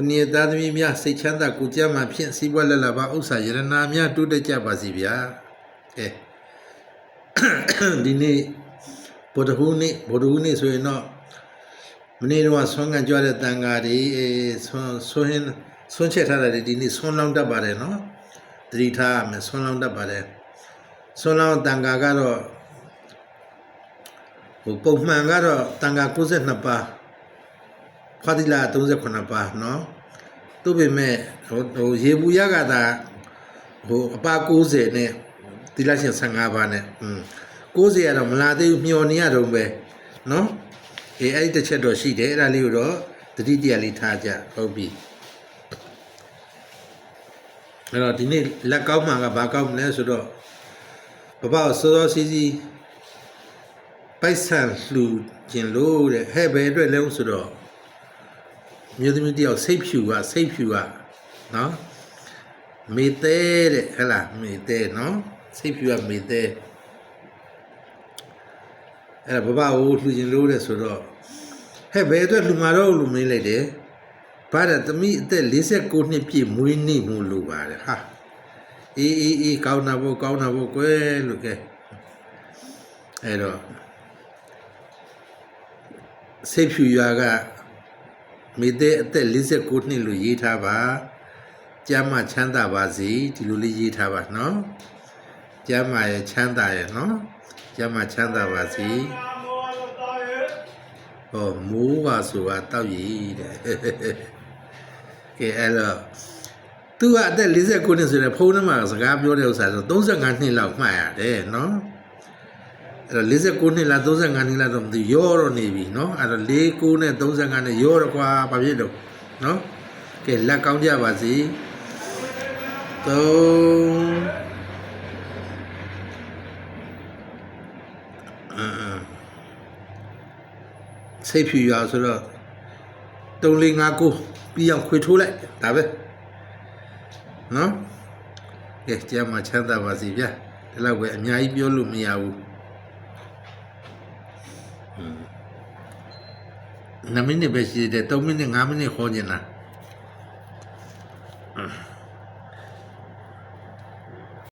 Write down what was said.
ခုနှစ်သားသမီးများစိတ်ချမ်းသာကိုယ်ကြမ်းမှဖြင့်စီးပွားလက်လာပါဥစ္စာယရနာများတိုးတက်ကြပါစေဗျာကဲဒီနေ့ဗုဒ္ဓဟူးနေ့ဗုဒ္ဓဟူးနေ့ဆိုရင်တော့မနေ့တော့ဆွမ်းကန်ကြွတဲ့တန်ဃာတွေအဲဆွမ်းဆွမ်းဟင်းဆွမ်းချက်ထားတဲ့ဒီနေ့ဆွမ်းလောင်းတတ်ပါတယ်နော်သတိထားရမယ်ဆွမ်းလောင်းတတ်ပါတယ်ဆွမ်းလောင်းတန်ဃာကတော့ဟိုပုံမှန်ကတော့တန်ဃာ62ပါး ဖာတိလာ38ပါးနော်သူ့ပေမဲ့ဟိုဟိုရေဘူးရကသာဟိုအပါ90နဲ့သီလရှင်15ပါးနဲ့อืม90ကတော့မလာသေးဘူးမျောနေရတော့ပဲနော်အေးအဲ့ဒီတစ်ချက်တော့ရှိတယ်အဲ့ဒါလေးကိုတော့တတိတရားလေးထားကြဟုတ်ပြီအဲ့တော့ဒီနေ့လက်ကောင်းမှာကဘာကောင်းမလဲဆိုတော့ဘဘစောစောစီးစီးပိုက်ဆံလှူခြင်းလို့တဲ့ဟဲ့ဘယ်အတွက်လဲဆိုတော့ မြို့သမီးတယောက်စိတ်ဖြူကစိတ်ဖြူကနော်မေသေးတဲ့ဟဲ့လားမေသေးနော်စိတ်ဖြူကမေသေးအဲ့ဒါဘဘကိုလှူခြင်းလို့တဲ့ဆိုတော့ဟဲ့ဘယ်အတွက်လှူမှာတော့လို့မေးလိုက်တယ်ဘာတဲ့သမီးအသက်49နှစ်ပြည့်မွေးနေ့မှုလို့ပါတယ်ဟာအေးအေးအေးကောင်းတာပေါ့ကောင်းတာပေါ့ကွယ်လို့ကဲအဲ့တော့စိတ်ဖြူရွာက မိတဲ့အသက်49နှစ်လို့ရေးထားပါကျမ်းမချမ်းသာပါစေဒီလိုလေးရေးထားပါနော်ကျမ်းမရဲ့ချမ်းသာရဲ့နော်ကျမ်းမချမ်းသာပါစေဟောမိုးပါဆိုတာတောက်ရည်တဲ့ကဲအဲ့တော့သူကအသက်49နှစ်ဆိုရင်ဖုန်းနံပါတ်စကားပြောတဲ့ဥစ္စာဆို35နှစ်လောက်မှတ်ရတယ်နော် အဲ့တော့49နှစ်လား35နှစ်လားတော့မသိဘူးရောတော့နေပြီနော်အဲ့တော့49နဲ့35နဲ့ရောတော့ကွာဘာဖြစ်တော့နော်ကဲလက်ကောင်းကြပါစေ3အာစိတ်ဖြူရဆိုတော့3 4 5 9ပြီးအောင်ခွေထိုးလိုက်ဒါပဲနော်ကဲကြမ်းမှချမ်းသာပါစေဗျာဒီလောက်ပဲအများကြီးပြောလို့မရဘူး 2မိနစ်ပဲရှိသေးတယ်3မိနစ်5မိနစ်ခေါ်နေတာ